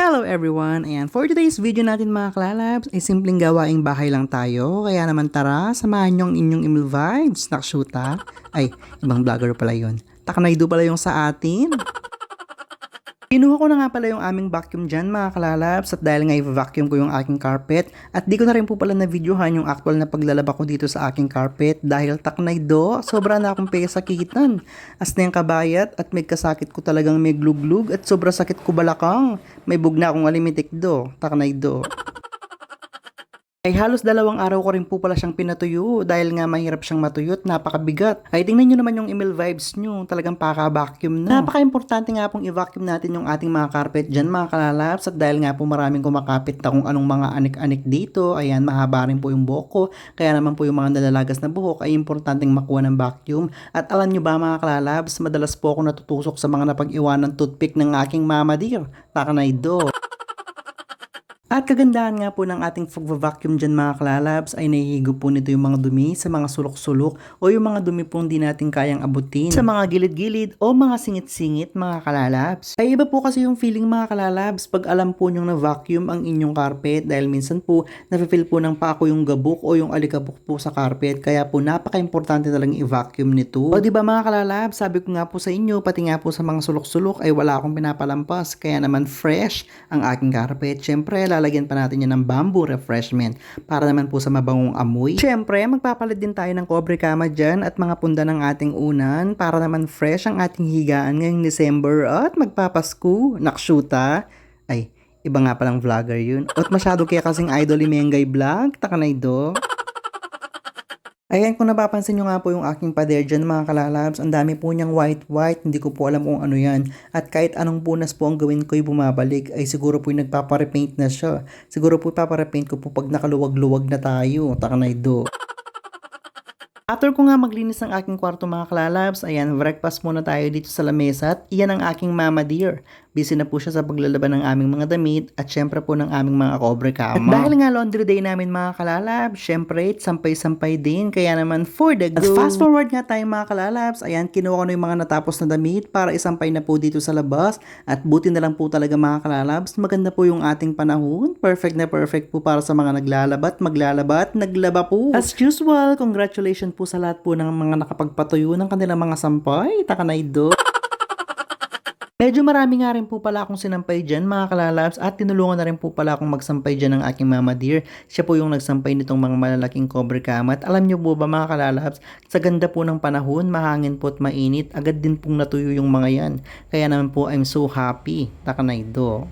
Hello everyone! And for today's video natin mga klalabs, ay simpleng gawaing bahay lang tayo. Kaya naman tara, samahan nyo ang inyong email vibes. Nakshuta. Ay, ibang vlogger pala yun. Taknaydo pala yung sa atin. Kinuha ko na nga pala yung aming vacuum dyan mga kalalabs at dahil nga i-vacuum ko yung aking carpet at di ko na rin po pala na-videohan yung actual na paglalaba ko dito sa aking carpet dahil taknay do, sobra na akong pesakitan. As na yung kabayat at may kasakit ko talagang may gluglug at sobra sakit ko balakang. May bugna akong alimitik do, taknay do. Ay halos dalawang araw ko rin po pala siyang pinatuyo dahil nga mahirap siyang matuyot, napakabigat. Ay tingnan nyo naman yung email vibes nyo, talagang paka-vacuum na. Napaka-importante nga pong i-vacuum natin yung ating mga carpet dyan mga kalalaps at dahil nga po maraming kumakapit na kung anong mga anik-anik dito, ayan mahaba rin po yung buhok ko, kaya naman po yung mga nalalagas na buhok ay importanteng makuha ng vacuum. At alam nyo ba mga kalalabs, madalas po ako natutusok sa mga napag-iwan ng toothpick ng aking mama dear. Takanay do. At kagandahan nga po ng ating pag-vacuum dyan mga klalabs ay nahihigo po nito yung mga dumi sa mga sulok-sulok o yung mga dumi pong di natin kayang abutin sa mga gilid-gilid o mga singit-singit mga kalalabs. Ay iba po kasi yung feeling mga kalalabs pag alam po nyong na-vacuum ang inyong carpet dahil minsan po nafe-feel po ng pako yung gabok o yung alikabok po sa carpet kaya po napaka-importante talagang i-vacuum nito. O di ba mga kalalabs, sabi ko nga po sa inyo pati nga po sa mga sulok-sulok ay wala akong pinapalampas kaya naman fresh ang aking carpet. Syempre lalagyan pa natin yan ng bamboo refreshment para naman po sa mabangong amoy. Siyempre, magpapalit din tayo ng cobre kama dyan at mga punda ng ating unan para naman fresh ang ating higaan ngayong December at magpapasko. Nakshuta. Ay, iba nga palang vlogger yun. At masyado kaya kasing idol ni Mengay Vlog. Takanay do. Ayan, kung napapansin nyo nga po yung aking pader dyan mga kalalabs, ang dami po niyang white-white, hindi ko po alam kung ano yan. At kahit anong punas po ang gawin ko'y bumabalik, ay siguro po yung nagpaparepaint na siya. Siguro po ipaparepaint ko po pag nakaluwag-luwag na tayo. Takanay do. After ko nga maglinis ng aking kwarto mga kalalabs, ayan, breakfast muna tayo dito sa lamesa at iyan ang aking mama dear. Busy na po siya sa paglalaban ng aming mga damit at syempre po ng aming mga cobre kama. At dahil nga laundry day namin mga kalalabs, syempre sampay-sampay din kaya naman for the go. At fast forward nga tayo mga kalalabs, ayan, kinuha ko na yung mga natapos na damit para isampay na po dito sa labas at buti na lang po talaga mga kalalabs, maganda po yung ating panahon. Perfect na perfect po para sa mga naglalabat, maglalabat, naglaba po. As usual, congratulations po sa lahat po ng mga nakapagpatuyo ng kanilang mga sampay. Takanay do. Medyo marami nga rin po pala akong sinampay dyan mga kalalabs at tinulungan na rin po pala akong magsampay dyan ng aking mama dear. Siya po yung nagsampay nitong mga malalaking cobre kamat. Alam nyo po ba mga kalalabs, sa ganda po ng panahon, mahangin po at mainit, agad din pong natuyo yung mga yan. Kaya naman po I'm so happy. Takanay do.